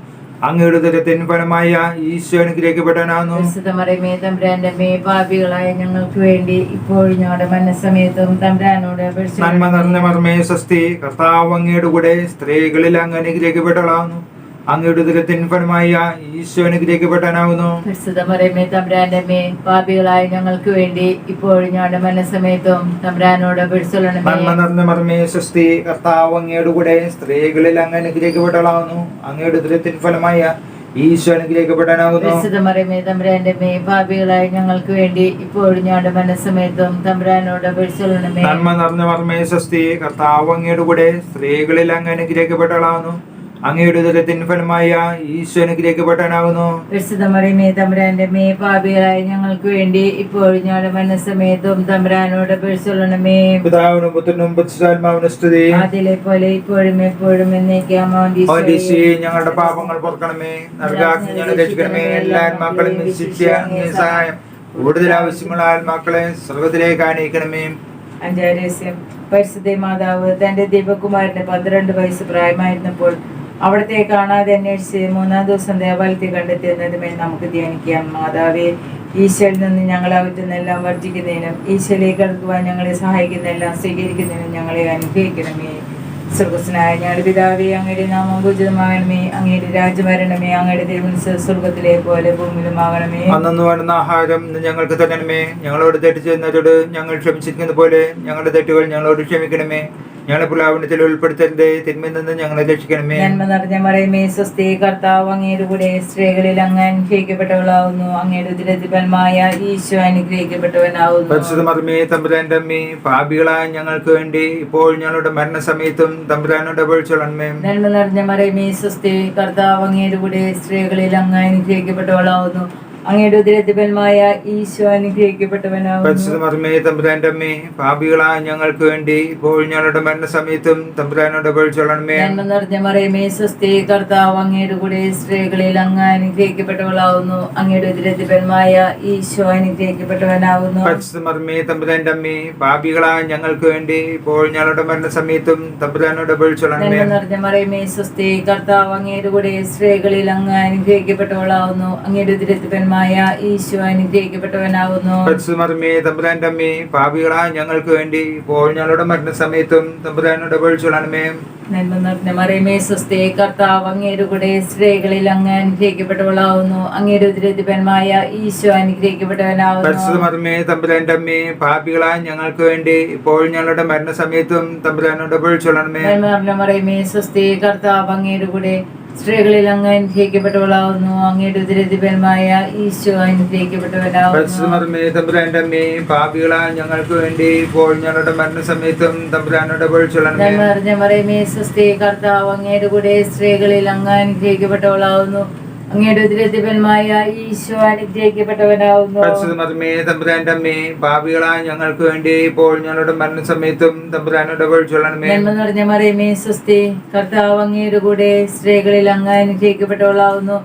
അങ്ങയുടെ ദരത്തിൻ ഫലമായ ഈശോ അനുഗ്രഹിക്കപ്പെടാനാകുന്നു
വിശുദ്ധമറിയമേ തമ്പ്രാന്റെ പാപികളായ ഞങ്ങൾക്ക് വേണ്ടി ഇപ്പോഴും ഞങ്ങളുടെ മനസ്സമയത്തും തമ്പ്രാനോട്
നന്മ നിറഞ്ഞ മർമ്മേ സ്വസ്തി കർത്താവ് അങ്ങയുടെ കൂടെ സ്ത്രീകളിൽ അങ്ങ് അനുഗ്രഹിക്കപ്പെട്ടവളാവുന്നു അങ്ങയുടെ ഉദരത്തിൻ ഫലമായ ഈശോ അനുഗ്രഹിക്കപ്പെട്ടാനാവുന്നു
പരിശുദ്ധ മറിയമേ തമ്പുരാന്റെ പാപികളായ ഞങ്ങൾക്ക് വേണ്ടി ഇപ്പോൾ ഞങ്ങളുടെ മനസ്സമയത്തും തമ്പ്രാനോട് പിടിച്ചൊള്ളണമേ
മർമ്മേ സ്വസ്തി കർത്താവ് അങ്ങയുടെ കൂടെ സ്ത്രീകളിൽ അങ്ങ് അനുഗ്രഹിക്കപ്പെട്ടവളാവുന്നു അങ്ങയുടെ ഉദരത്തിൻ ഫലമായ ഈശോ അനുഗ്രഹിക്കപ്പെടാനാകുന്നു
പരിശുദ്ധ മറിയമേ തമ്പുരാന്റെ പാപികളായ ഞങ്ങൾക്ക് വേണ്ടി ഇപ്പോഴും ഞങ്ങളുടെ മനസ്സമയത്തും തമ്പ്രാനോട് പിടിച്ചൊള്ളണമേ
നന്മ നിറഞ്ഞ മർമ്മേ സ്വസ്തി കർത്താവ് അങ്ങയുടെ കൂടെ സ്ത്രീകളിൽ അങ്ങ് അനുഗ്രഹിക്കപ്പെട്ടവളാവുന്നു അങ്ങയുടെ ഉദരത്തിൻ ഫലമായ ഈശോ അനുഗ്രഹിക്കപ്പെടാനാകുന്നു
പരിശുദ്ധ മറിയമേ തമ്പുരാന്റെ മേ പാപികളായ ഞങ്ങൾക്ക് വേണ്ടി ഇപ്പോൾ ഞങ്ങളുടെ മനസ്സമയത്തും തമ്പുരാനോട് പിടിച്ചൊള്ളണമേ
പിതാവിനും പുത്രനും പുത്രാത്മാവിനും സ്തുതി.
അതിലെ പോലെ ഇപ്പോഴും എപ്പോഴും
എന്നേക്കാം. ഞങ്ങളുടെ പാപങ്ങൾ പൊറുക്കണമേ. ഞങ്ങളെ രക്ഷിക്കണമേ. എല്ലാ ആത്മാക്കളും സഹായം. കൂടുതൽ ആവശ്യമുള്ള ആത്മാക്കളെ സ്വർഗത്തിലേക്ക് ആനയിക്കണമേ.
അഞ്ചാരസ്യം പരിശുദ്ധ മാതാവ് തന്റെ ദീപകുമാരന് പന്ത്രണ്ട് വയസ്സ് പ്രായമായിരുന്നപ്പോൾ അവിടത്തെ കാണാതെ അന്വേഷിച്ച് മൂന്നാം ദിവസം ദേവാലയത്തിൽ കണ്ടെത്തിയെന്നതുമേ നമുക്ക് ധ്യാനിക്കാം. മാതാവേ ഈശോയിൽ നിന്ന് ഞങ്ങളെ അകറ്റുന്നെല്ലാം വർജിക്കുന്നതിനും ഈശോയിലേക്ക് അടുക്കുവാൻ ഞങ്ങളെ സഹായിക്കുന്നതെല്ലാം സ്വീകരിക്കുന്നതിനും ഞങ്ങളെ അനുഗ്രഹിക്കണമേ. സ്വർഗസ്നായ ഞങ്ങളുടെ പിതാവേ അങ്ങയുടെ നാമം പൂജിതമാകണമേ. അങ്ങയുടെ രാജ്യമരണമേ അങ്ങയുടെ തിരുമനസ് സ്വർഗത്തിലെ പോലെ ഭൂമിയിലുമാകണമേ
അന്നു ആഹാരം ഞങ്ങൾക്ക് തരണമേ. ഞങ്ങളോട് തെറ്റ് ചെയ്യുന്നവരോട് ഞങ്ങൾ ക്ഷമിച്ചിരിക്കുന്ന പോലെ ഞങ്ങളുടെ തെറ്റുകൾ ഞങ്ങളോട് ക്ഷമിക്കണമേ. ഞങ്ങളെ പുലാവനത്തിൽ ഉൾപ്പെടുത്തരുതേ. തിന്മയിൽ നിന്ന് ഞങ്ങളെ രക്ഷിക്കണമേ.
നന്മ നിറഞ്ഞ മറിയമേ സ്വസ്തി കർത്താവ് അങ്ങയുടെ കൂടെ സ്ത്രീകളിൽ അങ്ങ് അനുഗ്രഹിക്കപ്പെട്ടവളാവുന്നു. അങ്ങയുടെ ഉദരത്തിപരമായ ഈശോ അനുഗ്രഹിക്കപ്പെട്ടവനാവുന്നു.
പരിശുദ്ധ മറമേ തമ്പുരാന്റെ അമ്മേ പാപികളായ ഞങ്ങൾക്ക് വേണ്ടി ഇപ്പോൾ ഞങ്ങളുടെ മരണസമയത്തും തമ്പുരാനോട് അപേക്ഷിച്ചോളണമേ.
നന്മ നിറഞ്ഞ മറിയമേ സ്വസ്തി കർത്താവ് അങ്ങയുടെ കൂടെ സ്ത്രീകളിൽ അങ്ങ് അനുഗ്രഹിക്കപ്പെട്ടവളാവുന്നു. അങ്ങയുടെ ഉദരദിപന്മായ ഈശോ അനുഗ്രഹിക്കപ്പെട്ടവനാവുന്നു
പരിശുദ്ധ തമ്പുരാന്റെ അമ്മേ പാപികളായ ഞങ്ങൾക്ക് വേണ്ടി ഇപ്പോൾ ഞങ്ങളുടെ മരണസമയത്തും തമ്പുരാനോട് അപേക്ഷിച്ചോളണമേ
നന്മ നിറഞ്ഞ മറിയമേ സ്വസ്തി കർത്താവ് അങ്ങയുടെ കൂടെ സ്ത്രീകളിൽ അങ്ങ് അനുഗ്രഹിക്കപ്പെട്ടവളാവുന്നു. അങ്ങയുടെ ഉദരദിപന്മായ ഈശോ അനുഗ്രഹിക്കപ്പെട്ടവനാവുന്നു.
പരിശുദ്ധ മർമ്മേ തമ്പുരാന്റെ അമ്മേ പാപികളായ ഞങ്ങൾക്ക് വേണ്ടി ഇപ്പോൾ ഞങ്ങളുടെ മരണസമയത്തും തമ്പുരാനോട് അപേക്ഷിച്ചോളണമേ
നന്മ നിറഞ്ഞ മറിയമേ സ്വസ്തി കർത്താവ് അങ്ങയുടെ കൂടെ സ്ത്രീകളിൽ അങ്ങ് അനുഗ്രഹിക്കപ്പെട്ടവളാവുന്നു. അങ്ങയുടെ ഉദരത്തിപരമായ ഈശോ അനുഗ്രഹിക്കപ്പെട്ടവനാവുന്നു.
പരിശുദ്ധ മർമ്മേ തമ്പുരാന്റെ അമ്മേ പാപികളായ ഞങ്ങൾക്ക് വേണ്ടി ഇപ്പോൾ ഞങ്ങളുടെ മരണസമയത്തും തമ്പുരാനോട് അപേക്ഷിച്ചോളണമേ
നന്മ നിറഞ്ഞ മറിയമേ സ്വസ്തി കർത്താവ് അങ്ങേരു കൂടെ സ്ത്രീകളിൽ അങ്ങ് അനുഗ്രഹിക്കപ്പെട്ടവളാവുന്നു. അങ്ങേരു ഉദരത്തിപരമായ ഈശോ അനുഗ്രഹിക്കപ്പെട്ടവനാവുന്നു.
പാപികളായ ഞങ്ങൾക്ക് വേണ്ടി ഇപ്പോൾ ഞങ്ങളുടെ മരണസമയത്തും തമ്പുരാനോട്
നന്മ നിറഞ്ഞ മറിയമേ സ്വസ്തി കർത്താവ് അങ്ങേരു കൂടെ സ്ത്രീകളിൽ അങ്ങ് അനുഗ്രഹിക്കപ്പെട്ടവളാവുന്നു. അങ്ങയുടെ ഉദരത്തിപരമായ ഈശോ അനുഗ്രഹിക്കപ്പെട്ടവനാവുന്നു.
പാപികളാ ഞങ്ങൾക്ക് വേണ്ടി ഇപ്പോൾ ഞങ്ങളുടെ മരണസമയത്തും തമ്പുരാനോട്
നിറഞ്ഞ മറിയമേ സ്വസ്തി കർത്താവ് അങ്ങയുടെ കൂടെ സ്ത്രീകളിൽ അങ്ങ് അനുഗ്രഹിക്കപ്പെട്ടവളാവുന്നു. അങ്ങയുടെ ഉദരത്തിപരമായ ഈശോ അനുഗ്രഹിക്കപ്പെട്ടവനാവുന്നു.
തമ്പുരാന്റെ അമ്മേ പാപികളായ ഞങ്ങൾക്ക് വേണ്ടി ഇപ്പോൾ ഞങ്ങളുടെ മരണസമയത്തും തമ്പുരാനോട്
നന്മ നിറഞ്ഞ മറിയമേ സ്വസ്തി. കർത്താവ് അങ്ങയുടെ കൂടെ സ്ത്രീകളിൽ അങ്ങ് അനുഗ്രഹിക്കപ്പെട്ടവളാവുന്നു.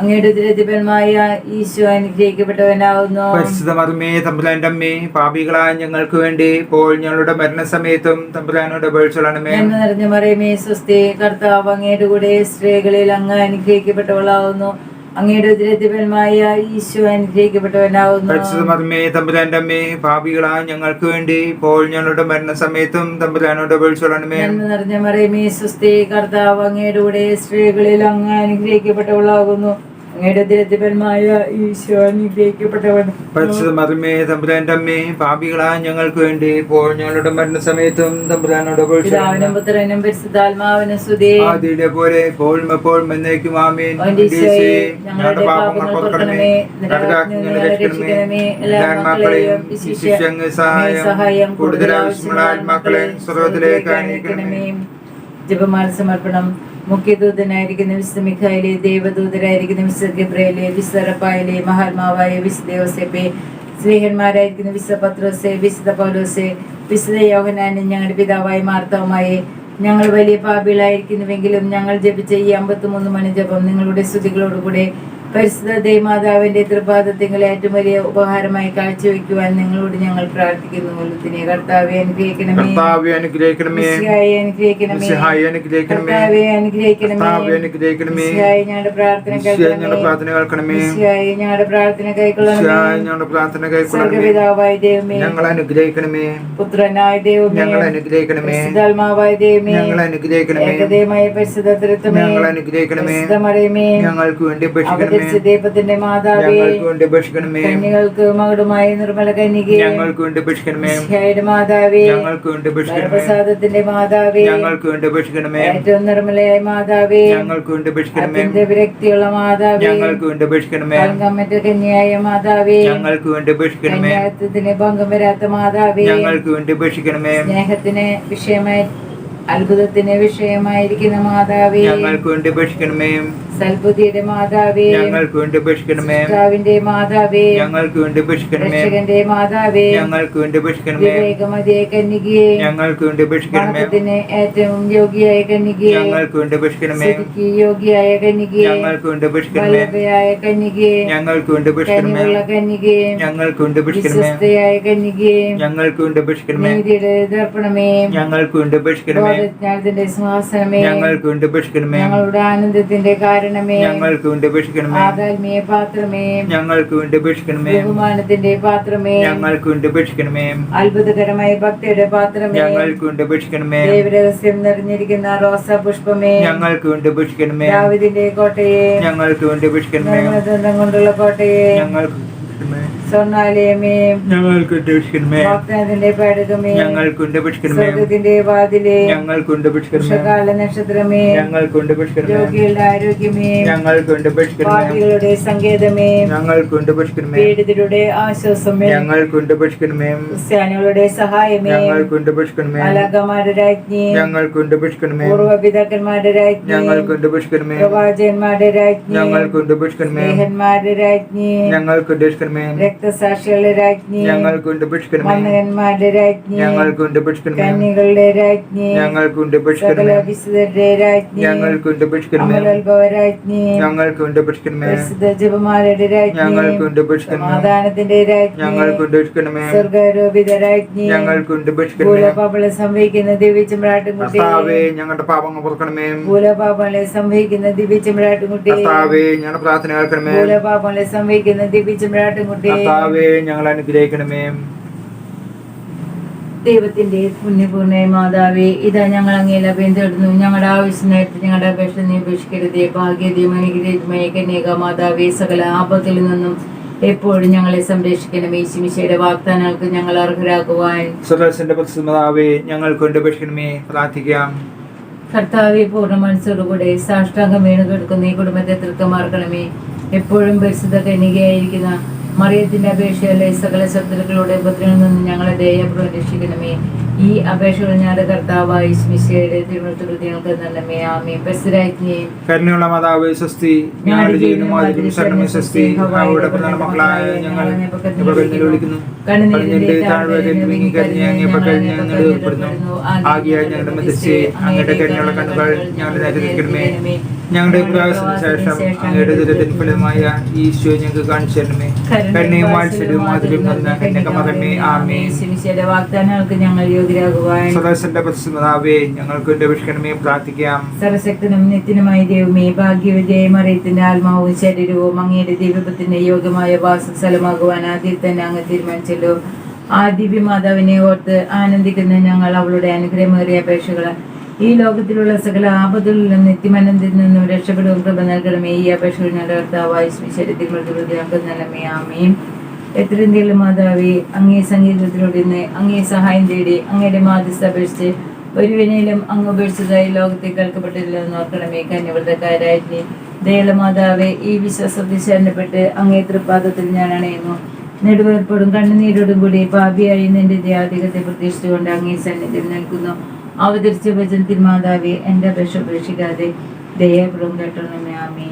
അങ്ങയുടെ ഉദരത്തിപരമായ ഈശോ അനുഗ്രഹിക്കപ്പെട്ടവനാവുന്നു.
പരിശുദ്ധ മർമ്മേ തമ്പുരാന്റെ അമ്മേ പാപികളായ ഞങ്ങൾക്ക് വേണ്ടി ഇപ്പോൾ ഞങ്ങളുടെ മരണസമയത്തും തമ്പുരാനോട് അപേക്ഷിച്ചോളണമേ.
നന്മ നിറഞ്ഞ മറിയമേ സ്വസ്തി കർത്താവ് അങ്ങയുടെ കൂടെ സ്ത്രീകളിൽ അങ്ങ് അനുഗ്രഹിക്കപ്പെട്ടവളാവുന്നു. അങ്ങയുടെ ഉദരത്തിപരമായ ഈശോ
മർമ്മേ തമ്പുരാന്റെ അമ്മേ പാപികളായ ഞങ്ങൾക്ക് വേണ്ടി ഇപ്പോൾ ഞങ്ങളുടെ മരണസമയത്തും തമ്പുരാനോട് അപേക്ഷിച്ചോളണമേ
എന്ന് നിറഞ്ഞ മറിയമേ സ്വസ്തി കർത്താവ് അങ്ങയുടെ കൂടെ സ്ത്രീകളിൽ അങ്ങ് അനുഗ്രഹിക്കപ്പെട്ടവളാകുന്നു. അങ്ങയുടെ ഉദരത്തിപരമായ ഈശോ അനുഗ്രഹിക്കപ്പെട്ടവൻ
പരിശുദ്ധ മർമ്മേ തമ്പുരാന്റെ അമ്മേ പാപികളായ ഞങ്ങൾക്ക് വേണ്ടി ഇപ്പോൾ ഞങ്ങളുടെ മരണസമയത്തും തമ്പുരാനോട്
പിതാവിനും പുത്രനും പരിശുദ്ധാത്മാവിനും
പോലെ എപ്പോഴും എപ്പോഴും എന്നേക്കും ആമേൻ.
ഞങ്ങളുടെ പാപങ്ങൾ പൊറുക്കണമേ. എല്ലാ ആത്മാക്കളെയും സഹായം കൂടുതൽ ആവശ്യമുള്ള ആത്മാക്കളെ സ്വർഗത്തിലേക്ക് അയക്കണമേ ജപമാല സമർപ്പണം മുഖ്യദൂതനായിരിക്കുന്ന വിശുദ്ധ മിഖായിലെ ദേവദൂതരായിരിക്കുന്ന വിശുദ്ധ ഗബ്രയിലെ വിശുദ്ധറപ്പായിലെ മഹാത്മാവായ വിശുദ്ധ യോസെപ്പെ സ്നേഹന്മാരായിരിക്കുന്ന വിശുദ്ധ പത്രോസെ വിശുദ്ധ പൗലോസെ വിശുദ്ധ യോഹനാനെ ഞങ്ങളുടെ പിതാവായ മാർത്തവുമായി ഞങ്ങൾ വലിയ പാപികളായിരിക്കുന്നുവെങ്കിലും ഞങ്ങൾ ജപിച്ച ഈ അമ്പത്തിമൂന്ന് മണി ജപം നിങ്ങളുടെ സ്തുതികളോടുകൂടെ പരിശുദ്ധ ദേമാതാവിന്റെ തൃപാദത്തിങ്ങൾ ഏറ്റവും വലിയ ഉപഹാരമായി കാഴ്ചവെക്കുവാൻ നിങ്ങളോട് ഞങ്ങൾ പ്രാർത്ഥിക്കുന്നു. ഉള്ളത്തിനെ കർത്താവെ അനുഗ്രഹിക്കണമേ.
കർത്താവെ അനുഗ്രഹിക്കണമേ.
അനുഗ്രഹിക്കണമേ. കർത്താവെ അനുഗ്രഹിക്കണമേ.
അനുഗ്രഹിക്കണമേ.
ഞങ്ങളുടെ പ്രാർത്ഥന
ഞങ്ങളുടെ പ്രാർത്ഥന കേൾക്കണമേ.
ഞങ്ങളുടെ പ്രാർത്ഥന കൈക്കൊള്ളണമേ
പ്രാർത്ഥന കൈക്കൊള്ളണമേ
പിതാവായ ദൈവമേ.
ഞങ്ങൾ അനുഗ്രഹിക്കണമേ.
പുത്രനായ ദൈവമേ.
ഞങ്ങൾ അനുഗ്രഹിക്കണമേ.
ആത്മാവായ ദൈവമേ.
ഞങ്ങൾ അനുഗ്രഹിക്കണമേ.
ഏകദൈവമായ പരിശുദ്ധ തൃത്വമേ
ഞങ്ങൾ അനുഗ്രഹിക്കണമേ. ഞങ്ങൾക്ക് വേണ്ടി അപേക്ഷിക്കണമേ
ദൈവത്തിന്റെ മാതാവേ കന്യകൾക്ക് മകുടുമായ നിർമ്മല കന്യകേ
ഞങ്ങൾക്ക് വേണ്ടി അപേക്ഷിക്കണമേ
മിശിഹായുടെ മാതാവേ
ഞങ്ങൾക്ക് വേണ്ടി അപേക്ഷിക്കണമേ
മാതാവേ
ഞങ്ങൾക്ക് വേണ്ടി അപേക്ഷിക്കണമേ
ഏറ്റവും നിർമ്മലയായ മാതാവേ
ഞങ്ങൾക്ക് വേണ്ടി അപേക്ഷിക്കണമേ
അത്യന്ത വിരക്തിയുള്ള മാതാവേ
ഞങ്ങൾക്ക് വേണ്ടി അപേക്ഷിക്കണമേ
കന്യായ മാതാവേ
ഞങ്ങൾക്ക് വേണ്ടി അപേക്ഷിക്കണമേ
ഭംഗം വരാത്ത മാതാവേ
ഞങ്ങൾക്ക് വേണ്ടി അപേക്ഷിക്കണമേ
സ്നേഹത്തിന് വിഷയമായി അത്ഭുതത്തിന് വിഷയമായിരിക്കുന്ന മാതാവേ
ഞങ്ങൾക്ക് വേണ്ടി അപേക്ഷിക്കണമേ
സൽബുദ്ധിയുടെ മാതാവേ
ഞങ്ങൾക്ക് വേണ്ടി അപേക്ഷിക്കണമേ
കർത്താവിന്റെ മാതാവേ
ഞങ്ങൾക്ക് വേണ്ടി അപേക്ഷിക്കണമേ
രക്ഷകന്റെ മാതാവേ
ഞങ്ങൾക്ക് വേണ്ടി അപേക്ഷിക്കണമേ
വിവേകമതിയെ കന്യകയെ
ഞങ്ങൾക്ക് വേണ്ടി അപേക്ഷിക്കണമേ
വണക്കത്തിന് ഏറ്റവും യോഗിയായ കന്യകയെ
ഞങ്ങൾക്ക് വേണ്ടി അപേക്ഷിക്കണമേ
യോഗിയായ കന്യകയെ
ഞങ്ങൾക്ക് വേണ്ടി അപേക്ഷിക്കണമേ
വല്ലഭയായ കന്യകയെ
ഞങ്ങൾക്ക് വേണ്ടി അപേക്ഷിക്കണമേ
കനിവുള്ള കന്യകയെ
ഞങ്ങൾക്ക് വേണ്ടി അപേക്ഷിക്കണമേ
വിശ്വസ്തയായ കന്യകയെ
ഞങ്ങൾക്ക് വേണ്ടി അപേക്ഷിക്കണമേ
നീതിയുടെ ദർപ്പണമേ
ഞങ്ങൾക്ക് വേണ്ടി അപേക്ഷിക്കണമേ
ബോധജ്ഞാനത്തിന്റെ സിംഹാസനമേ
ഞങ്ങൾക്ക് വേണ്ടി അപേക്ഷിക്കണമേ
ഞങ്ങളുടെ ആനന്ദത്തിന്റെ കാരണമേ
ഞങ്ങൾക്ക് വേണ്ടി അപേക്ഷിക്കണമേ
പാത്രമേ
ഞങ്ങൾക്ക് വേണ്ടി അപേക്ഷിക്കണമേ
ബഹുമാനത്തിന്റെ പാത്രമേ
ഞങ്ങൾക്ക് വേണ്ടി അപേക്ഷിക്കണമേ
അത്ഭുതകരമായ ഭക്തിയുടെ പാത്രമേ
ഞങ്ങൾക്ക് വേണ്ടി അപേക്ഷിക്കണമേ
ദേവരഹസ്യം നിറഞ്ഞിരിക്കുന്ന റോസാ പുഷ്പമേ
ഞങ്ങൾക്ക് വേണ്ടി അപേക്ഷിക്കണമേ
ദാവിദിന്റെ കോട്ടയെ
ഞങ്ങൾക്ക് വേണ്ടി അപേക്ഷിക്കണമേ
കൊണ്ടുള്ള കോട്ടയെ
ഞങ്ങൾക്ക്.
സ്വർണാലയമേ
ഞങ്ങൾക്ക് വേണ്ടി അപേക്ഷിക്കണമേ
വാഗ്ദാനത്തിന്റെ പേടകമേ
ഞങ്ങൾക്ക് വേണ്ടി അപേക്ഷിക്കണമേ
സ്വർഗത്തിന്റെ വാതിലെ
ഞങ്ങൾക്ക് വേണ്ടി അപേക്ഷിക്കണമേ
ഉഷകാല നക്ഷത്രമേ
ഞങ്ങൾക്ക് വേണ്ടി അപേക്ഷിക്കണമേ
രോഗികളുടെ ആരോഗ്യമേ
ഞങ്ങൾക്ക് വേണ്ടി അപേക്ഷിക്കണമേ
പാപികളുടെ സങ്കേതമേ
ഞങ്ങൾക്ക് വേണ്ടി അപേക്ഷിക്കണമേ
പീഡിതരുടെ ആശ്വാസമേ
ഞങ്ങൾക്ക് വേണ്ടി അപേക്ഷിക്കണമേ
ക്രിസ്ത്യാനികളുടെ സഹായമേ
ഞങ്ങൾക്ക് വേണ്ടി അപേക്ഷിക്കണമേ
അലകമാരുടെ രാജ്ഞി
ഞങ്ങൾക്ക് വേണ്ടി അപേക്ഷിക്കണമേ
പൂർവപിതാക്കന്മാരുടെ രാജ്ഞി
ഞങ്ങൾക്ക് വേണ്ടി
പ്രവാചകന്മാരുടെ രാജ്ഞി
ഞങ്ങൾക്ക് വേണ്ടി
സ്നേഹന്മാരുടെ രാജ്ഞി
ഞങ്ങൾക്ക് വേണ്ടി അപേക്ഷിക്കണമേ
രക്തസാക്ഷികളുടെ രാജ്ഞി
ഞങ്ങൾക്കുണ്ട്
മന്നകന്മാരുടെ രാജ്ഞി
ഞങ്ങൾക്കുണ്ട്
കന്യകളുടെ രാജ്ഞി
ഞങ്ങൾക്കുണ്ട് വേണ്ടി
സകല
അപേക്ഷിക്കണമേ
വിശുദ്ധരുടെ രാജ്ഞി ഞങ്ങൾക്കുണ്ട് രാജ്ഞി
ഞങ്ങൾക്കുണ്ട്
പരിശുദ്ധ ജപമാലയുടെ രാജ്ഞി
ഞങ്ങൾക്കുണ്ട്
സമാധാനത്തിന്റെ രാജ്ഞി
ഞങ്ങൾക്ക് വേണ്ടി അപേക്ഷിക്കണമേ
സ്വർഗാരോപിത രാജ്ഞി
ഞങ്ങൾക്കുണ്ട്
ഭൂലപാപളെ സംഭവിക്കുന്ന ദിവ്യചമ്രാട്ടുംകുട്ടി
കർത്താവേ ഞങ്ങളുടെ പാപങ്ങൾ പുറക്കണമേ.
ഭൂലപാപങ്ങളെ സംഭവിക്കുന്ന ദിവ്യചമ്രാട്ടുംകുട്ടി
കർത്താവേ ഞങ്ങളുടെ പ്രാർത്ഥന കേൾക്കണമേ.
ഭൂലപാപങ്ങളെ സംഭവിക്കുന്ന ദിവ്യചമ്രാട്ടുംകുട്ടി
കർത്താവേ ഞങ്ങൾ അനുഗ്രഹിക്കണമേ.
ദൈവത്തിന്റെ പുണ്യപൂർണ മാതാവേ ഇതാ ഞങ്ങൾ അങ്ങേല ബന്ധപ്പെടുന്നു ഞങ്ങളുടെ ആവശ്യം നേരത്തെ ഞങ്ങളുടെ അപേക്ഷ നീ ഉപേക്ഷിക്കരുതേ. കന്യക മാതാവേ സകല ആപത്തിൽ നിന്നും എപ്പോഴും ഞങ്ങളെ സംരക്ഷിക്കണം ശിമിശയുടെ വാഗ്ദാനങ്ങൾക്ക് ഞങ്ങൾ അർഹരാകുവാൻ
അപേക്ഷിക്കണമേ പ്രാർത്ഥിക്കാം.
കർത്താവെ പൂർണ മനസ്സോടുകൂടെ സാഷ്ടാംഗം വീണ് കൊടുക്കുന്ന ഈ കുടുംബത്തെ തൃക്കമാർക്കണമേ എപ്പോഴും പരിശുദ്ധ കന്യകയായിരിക്കുന്ന മറിയത്തിന്റെ അപേക്ഷയല്ലേ സകല ശത്രുക്കളുടെ ഉപദ്രവം നിന്ന് ഞങ്ങളെ ദയാപൂർവം രക്ഷിക്കണമേ ഈ അപേക്ഷകൾ ഞങ്ങളുടെ കർത്താവായി സ്മിശയുടെ തിരുവനന്തപുരങ്ങൾക്ക് നല്ലമേ ആമേ പരിസരാജ്ഞയും
കരുണയുള്ള മാതാവേ സ്വസ്തി ഞങ്ങളുടെ ജീവനും ശരണമേ സ്വസ്തി. അവരുടെ പ്രധാന മക്കളായ ഞങ്ങൾ ഇപ്പോൾ വിളിക്കുന്നു. കണ്ണിന്റെ താഴ്വരയിൽ നീങ്ങി കഴിഞ്ഞ് ഞങ്ങൾ കഴിഞ്ഞ് ഞങ്ങൾ ഏർപ്പെടുന്നു ആകിയാൽ ഞങ്ങളുടെ മധ്യസ്ഥയെ അങ്ങയുടെ കരുണയുള്ള കണ്ണുകൾ ഞങ്ങളുടെ നേരെ നിൽക്കണമേ. ഞങ്ങളുടെ പ്രയാസത്തിന് ശേഷം അങ്ങയുടെ ദുരിതത്തിന് ഫലമായ ഈശോ ഞങ്ങൾക്ക് കാണിച്ചു തരണമേ കരുണയും വാത്സല്യവും മാതിരിയും തന്ന കന്യകമകന്മേ ആമേ
സ്മിശയുടെ വാഗ്ദാനങ്ങൾക്ക് ഞങ്ങൾ യോഗ്യരാകുവാൻ
പ്രസിദ്ധമാതാവേ ഞങ്ങൾക്ക് വേണ്ടി അപേക്ഷിക്കണമേ. പ്രാർത്ഥിക്കാം.
സർവശക്തനും നിത്യനുമായ ദൈവമേ ഭാഗ്യവിജയം അറിയത്തിന്റെ ആത്മാവും ശരീരവും അങ്ങയുടെ ദൈവത്തിന്റെ യോഗ്യമായ വാസസ്ഥലമാകുവാൻ ആദ്യം തന്നെ അങ്ങ് തീരുമാനിച്ചല്ലോ. ആ ദിവ്യമാതാവിനെ ഓർത്ത് ആനന്ദിക്കുന്ന ഞങ്ങൾ അവളുടെ അനുഗ്രഹമേറിയ അപേക്ഷകൾ ഈ ലോകത്തിലുള്ള സകല ആപത്തുകളിലും നിത്യമനന്തിൽ നിന്നും രക്ഷപ്പെടും കൃപ നൽകണമേ. ഈ ഞങ്ങളുടെ കർത്താവായി ശരീരത്തിൽ നല്ലമേ ആമയും എത്രയും മാതാവി അങ്ങേ സംഗീതത്തിലൂടെ നിന്ന് അങ്ങേ സഹായം തേടി അങ്ങയുടെ മാധ്യസ്ഥ അപേക്ഷിച്ച് ഒരുവിനയിലും അങ്ങ് ഉപേക്ഷിച്ചതായി ലോകത്തെ കേൾക്കപ്പെട്ടില്ലെന്ന് ഓർക്കണമേ. കന്യവ്രതക്കാരായി ദയളമാതാവെ ഈ വിശ്വാസത്തിൽ ശരണപ്പെട്ട് അങ്ങേ തൃപ്പാദത്തിൽ ഞാൻ അണയുന്നു. നെടുവേർപ്പോടും കണ്ണുനീരോടും കൂടി പാപിയായി നിന്റെ ദ്യാധികത്തെ പ്രതീക്ഷിച്ചുകൊണ്ട് അങ്ങേ സന്നിധിയിൽ നിൽക്കുന്നു. അവതരിച്ച വചനത്തിൽ മാതാവെ എന്റെ അപേക്ഷ ഉപേക്ഷിക്കാതെ ദയാപുറം കേട്ടണമേ ആമേ